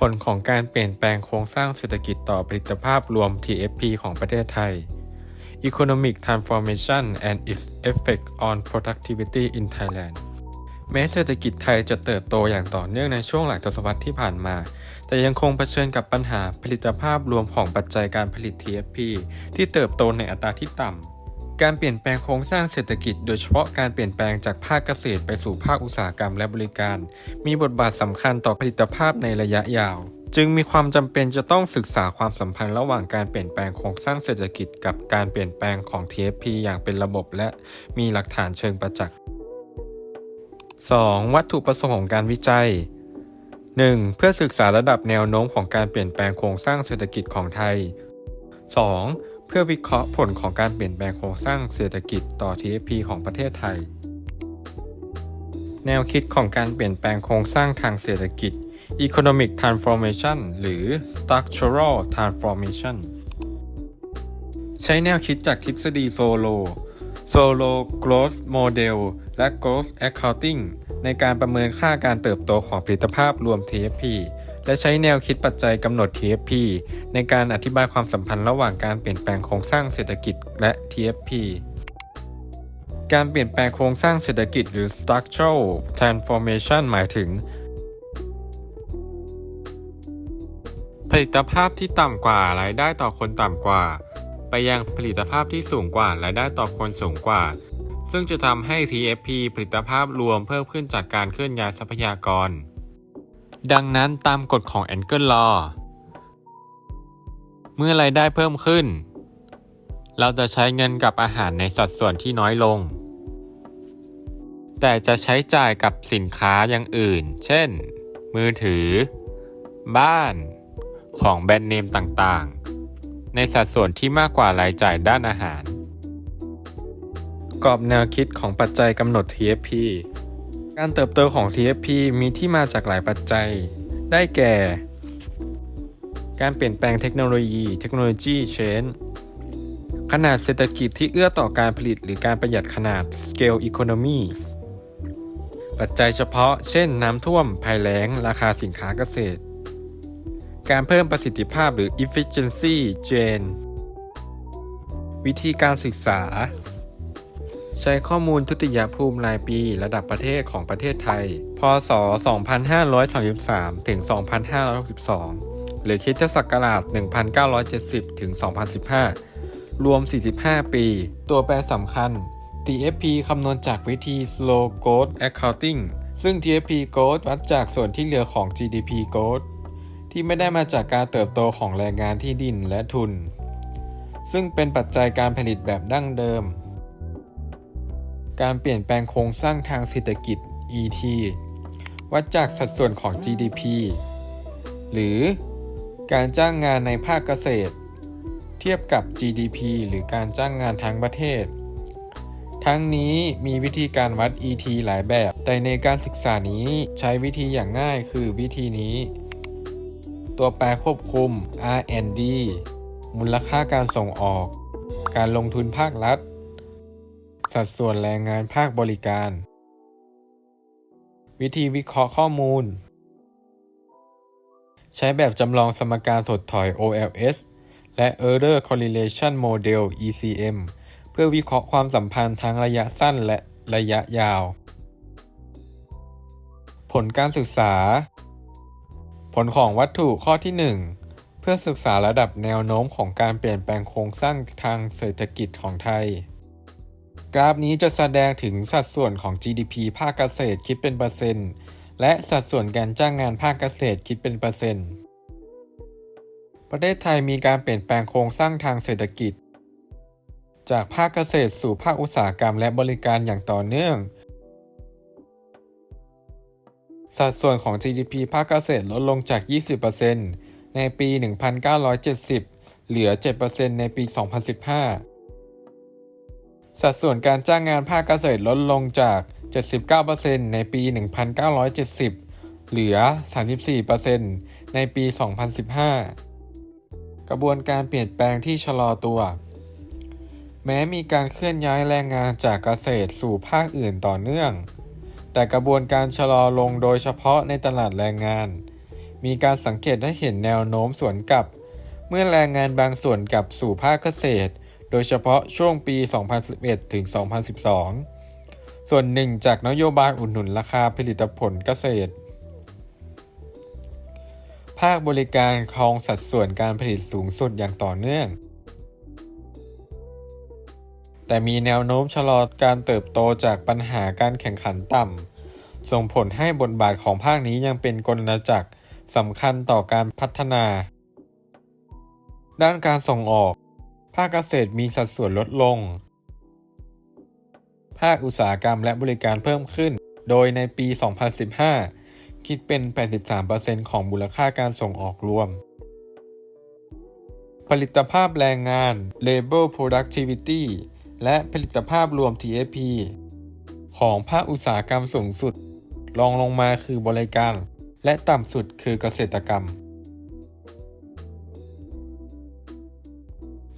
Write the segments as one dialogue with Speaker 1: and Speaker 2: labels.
Speaker 1: ผลของการเปลี่ยนแปลงโครงสร้างเศรษฐกิจต่อผลิตภาพรวม TFP ของประเทศไทย Economic Transformation and its Effect on Productivity in Thailand แม้เศรษฐกิจไทยจะเติบโตอย่างต่อเนื่องในช่วงหลังทศวรรษที่ผ่านมา แต่ยังคงเผชิญกับปัญหาผลิตภาพรวมของปัจจัยการผลิต TFP ที่เติบโตในอัตราที่ต่ำ การเปลี่ยนแปลงโครงสร้างเศรษฐกิจ โดยเฉพาะการเปลี่ยนแปลงจากภาคเกษตรไปสู่ภาคอุตสาหกรรมและบริการ มีบทบาทสำคัญต่อผลิตภาพในระยะยาว จึงมีความจำเป็นจะต้องศึกษาความสัมพันธ์ระหว่างการเปลี่ยนแปลงโครงสร้างเศรษฐกิจกับการเปลี่ยนแปลงของ TFP อย่างเป็นระบบและมีหลักฐานเชิงประจักษ์ 2. วัตถุประสงค์ของการวิจัย 1. เพื่อศึกษาระดับแนวโน้มของการเปลี่ยนแปลงโครงสร้างเศรษฐกิจของไทย 2. เพื่อวิเคราะห์ผลของการเปลี่ยนแปลงโครงสร้างเศรษฐกิจต่อ TFP ของประเทศไทย แนวคิดของการเปลี่ยนแปลงโครงสร้างทางเศรษฐกิจ Economic Transformation หรือ Structural Transformation ใช้แนวคิดจากทฤษฎีโซโล Solo Growth Model และ Growth Accounting ในการประเมินค่าการเติบโตของผลิตภาพรวม TFP และใช้แนวคิดปัจจัยกำหนด TFP ในการอธิบายความสัมพันธ์ระหว่างการเปลี่ยนแปลงโครงสร้างเศรษฐกิจและ TFP การเปลี่ยนแปลงโครงสร้างเศรษฐกิจหรือ structural transformation หมายถึง ผลิตภาพที่ต่ำกว่ารายได้ต่อคนต่ำกว่า ไปยังผลิตภาพที่สูงกว่ารายได้ต่อคนสูงกว่า ซึ่งจะทำให้ TFP ผลิตภาพรวมเพิ่มขึ้นจากการเคลื่อนย้ายทรัพยากร ดังนั้นตามกฎของ Engel Law เมื่อรายได้เพิ่มขึ้น เราจะใช้เงินกับอาหารในสัดส่วนที่น้อยลง แต่จะใช้จ่ายกับสินค้าอย่างอื่น เช่น มือถือ บ้าน ของแบรนด์เนมต่างๆ ในสัดส่วนที่มากกว่ารายจ่ายด้านอาหาร กรอบแนวคิดของปัจจัยกำหนด TFP การเติบโตของ TFP มีที่มาจากหลายปัจจัย ได้แก่ การเปลี่ยนแปลงเทคโนโลยีเทคโนโลยีเชนขนาดเศรษฐกิจที่เอื้อต่อการผลิตหรือการประหยัดขนาด scale economies ปัจจัยเฉพาะ เช่น น้ำท่วม ภัยแล้ง ราคาสินค้าเกษตร การเพิ่มประสิทธิภาพหรือ efficiency gain วิธีการศึกษา ใช้ข้อมูลทุติยภูมิรายปีระดับประเทศของประเทศไทย พศ 2533 ถึง 2562 หรือคริสตศักราช 1970 ถึง 2015 รวม 45 ปี ตัวแปรสำคัญ TFP คำนวณจากวิธี Slow Growth Accounting ซึ่ง TFP Growth วัดจากส่วนที่เหลือของ GDP Growth ที่ไม่ได้มาจากการเติบโตของแรงงานที่ดินและทุน ซึ่งเป็นปัจจัยการผลิตแบบดั้งเดิม การเปลี่ยนแปลงโครงสร้างทางเศรษฐกิจ ET วัดจากสัดส่วนของ GDP หรือการจ้างงานในภาคเกษตร เทียบกับ GDP หรือการจ้างงานทั้งประเทศ ทั้งนี้มีวิธีการวัด ET หลายแบบ แต่ในการศึกษานี้ใช้วิธีอย่างง่ายคือวิธีนี้ ตัวแปรควบคุม R&D มูลค่าการส่งออก การลงทุนภาครัฐ สัดส่วนแรงงานภาคบริการ วิธีวิเคราะห์ข้อมูล ใช้แบบจำลองสมการถดถอย OLS และ Error Correlation Model ECM เพื่อวิเคราะห์ความสัมพันธ์ทั้งระยะสั้นและระยะยาว ผลการศึกษา ผลของวัตถุข้อที่ 1 เพื่อศึกษาระดับแนวโน้มของการเปลี่ยนแปลงโครงสร้างทางเศรษฐกิจของไทย กราฟนี้จะแสดงถึงสัดส่วนของ GDP ภาคเกษตรคิดเป็นเปอร์เซ็นต์ และสัดส่วนการจ้างงานภาคเกษตรคิดเป็นเปอร์เซ็นต์ ประเทศไทยมีการเปลี่ยนแปลงโครงสร้างทางเศรษฐกิจ จากภาคเกษตรสู่ภาคอุตสาหกรรมและบริการอย่างต่อเนื่อง สัดส่วนของ GDP ภาคเกษตรลดลงจาก 20%ในปี 1970 เหลือ 7%ในปี 2015 สัดส่วนการจ้างงานภาคเกษตรลดลงจาก 79%ในปี 1970 เหลือ 34%ในปี 2015 กระบวนการเปลี่ยนแปลงที่ชะลอตัว แม้มีการเคลื่อนย้ายแรงงานจากเกษตรสู่ภาคอื่นต่อเนื่อง แต่กระบวนการชะลอลงโดยเฉพาะในตลาดแรงงาน มีการสังเกตได้เห็นแนวโน้มสวนกลับ เมื่อแรงงานบางส่วนกลับสู่ภาคเกษตร โดยเฉพาะช่วงปี 2011 ถึง 2012 ส่วนหนึ่งจากนโยบายอุดหนุนราคาผลิตผลเกษตร ภาคบริการครองสัดส่วนการผลิตสูงสุดอย่างต่อเนื่อง แต่มีแนวโน้มชะลอการเติบโตจากปัญหาการแข่งขันต่ำ ส่งผลให้บทบาทของภาคนี้ยังเป็นกลจักรสำคัญต่อการพัฒนา ด้านการส่งออกาคเกษตรมีสัดส่วนลดลง ภาคอุตสาหกรรมและบริการเพิ่มขึ้น โดยในปี 2015 คิดเป็น 83%ของมูลค่าการส่งออกรวม ผลิตภาพแรงงาน Labor Productivity และผลิตภาพรวม TFP ของภาคอุตสาหกรรมสูงสุด รองลงมาคือบริการ และต่ำสุดคือเกษตรกรรม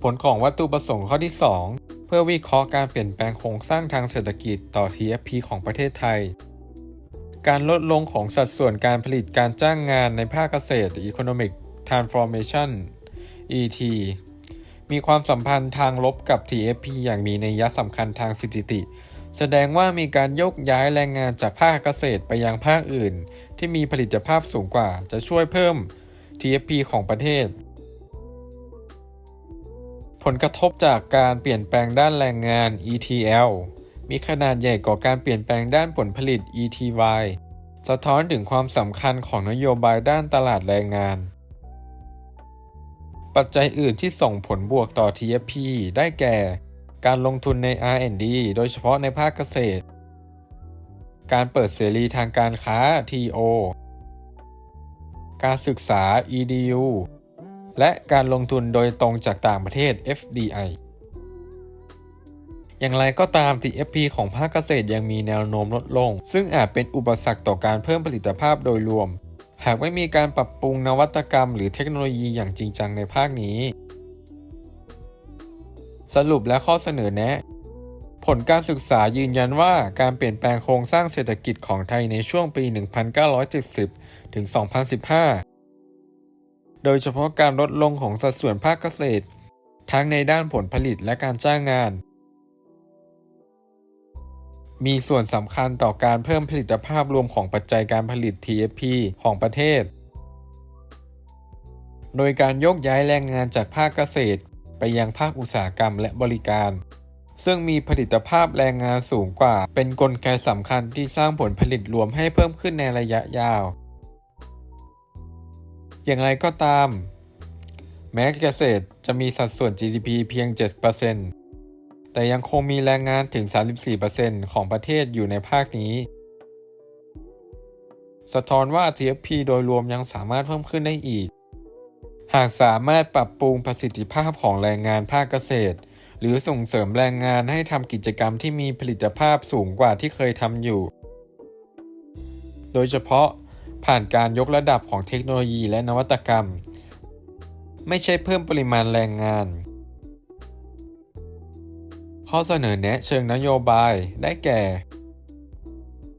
Speaker 1: ผลของวัตถุประสงค์ข้อที่ 2 เพื่อวิเคราะห์การเปลี่ยนแปลงโครงสร้างทางเศรษฐกิจต่อ TFP ของประเทศไทย การลดลงของสัดส่วนการผลิตการจ้างงานในภาคเกษตร Economic Transformation ET มีความสัมพันธ์ทางลบกับ TFP อย่างมีนัยสำคัญทางสถิติ แสดงว่ามีการยกย้ายแรงงานจากภาคเกษตรไปยังภาคอื่น ที่มีผลิตภาพสูงกว่าจะช่วยเพิ่ม TFP ของประเทศ ผลกระทบจากการเปลี่ยนแปลงด้านแรงงาน ETL มีขนาดใหญ่กว่าการเปลี่ยนแปลงด้านผลผลิต ETY สะท้อนถึงความสำคัญของนโยบายด้านตลาดแรงงาน ปัจจัยอื่นที่ส่งผลบวกต่อ TFP ได้แก่ การลงทุนใน R&D โดยเฉพาะในภาคเกษตร การเปิดเสรีทางการค้า TO การศึกษา EDU และการลงทุนโดยตรงจากต่างประเทศ FDI อย่างไรก็ตาม TFP ของภาคเกษตรยังมีแนวโน้มลดลง ซึ่งอาจเป็นอุปสรรคต่อการเพิ่มผลิตภาพโดยรวม หากไม่มีการปรับปรุงนวัตกรรมหรือเทคโนโลยีอย่างจริงจังในภาคนี้ สรุปและข้อเสนอแนะ ผลการศึกษายืนยันว่าการเปลี่ยนแปลงโครงสร้างเศรษฐกิจของไทยในช่วงปี 1970 ถึง 2015 โดยเฉพาะการลดลงของสัดส่วนภาคเกษตร ทั้งในด้านผลผลิตและการจ้างงาน มีส่วนสำคัญต่อการเพิ่มผลิตภาพรวมของปัจจัยการผลิต TFP ของประเทศ โดยการยกย้ายแรงงานจากภาคเกษตร ไปยังภาคอุตสาหกรรมและบริการ ซึ่งมีผลิตภาพแรงงานสูงกว่า เป็นนกลไกสำคัญที่สร้างผลผลิตรวมให้เพิ่มขึ้นในระยะยาว อย่างไรก็ตาม แม้เกษตรจะมีสัดส่วน GDP เพียง 7%แต่ยังคงมีแรงงานถึง 34%ของประเทศอยู่ในภาคนี้ สะท้อนว่า TFP โดยรวมยังสามารถเพิ่มขึ้นได้อีก หากสามารถปรับปรุงประสิทธิภาพของแรงงานภาคเกษตร หรือส่งเสริมแรงงานให้ทำกิจกรรมที่มีผลิตภาพสูงกว่าที่เคยทำอยู่ โดยเฉพาะ ผ่านการยกระดับของเทคโนโลยีและนวัตกรรม ไม่ใช่เพิ่มปริมาณแรงงาน ข้อเสนอแนะเชิงนโยบายได้แก่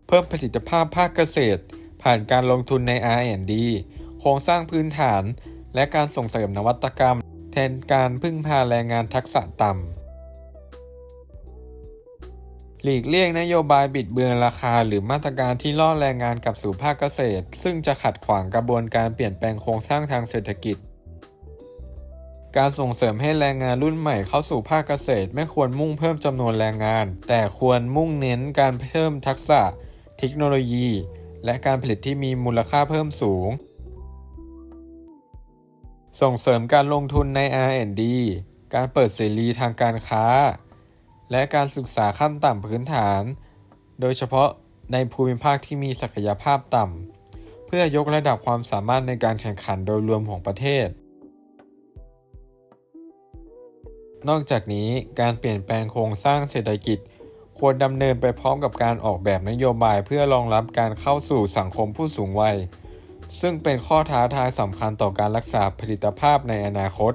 Speaker 1: เพิ่มผลิตภาพภาคเกษตร ผ่านการลงทุนใน R&D โครงสร้างพื้นฐาน และการส่งเสริมนวัตกรรม แทนการพึ่งพาแรงงานทักษะต่ำ หลีกเลี่ยงนโยบายบิดเบือนราคา หรือมาตรการที่ล่อแรงงานกลับสู่ภาคเกษตร ซึ่งจะขัดขวางกระบวนการเปลี่ยนแปลงโครงสร้างทางเศรษฐกิจ การส่งเสริมให้แรงงานรุ่นใหม่เข้าสู่ภาคเกษตร ไม่ควรมุ่งเพิ่มจำนวนแรงงาน แต่ควรมุ่งเน้นการเพิ่มทักษะ เทคโนโลยี และการผลิตที่มีมูลค่าเพิ่มสูง ส่งเสริมการลงทุนใน R&D การเปิดเสรีทางการค้า และการศึกษาขั้นต่ำพื้นฐาน โดยเฉพาะในภูมิภาคที่มีศักยภาพต่ำ เพื่อยกระดับความสามารถในการแข่งขันโดยรวมของประเทศ นอกจากนี้การเปลี่ยนแปลงโครงสร้างเศรษฐกิจ ควรดำเนินไปพร้อมกับการออกแบบนโยบายเพื่อรองรับการเข้าสู่สังคมผู้สูงวัย ซึ่งเป็นข้อท้าทายสำคัญต่อการรักษาผลิตภาพในอนาคต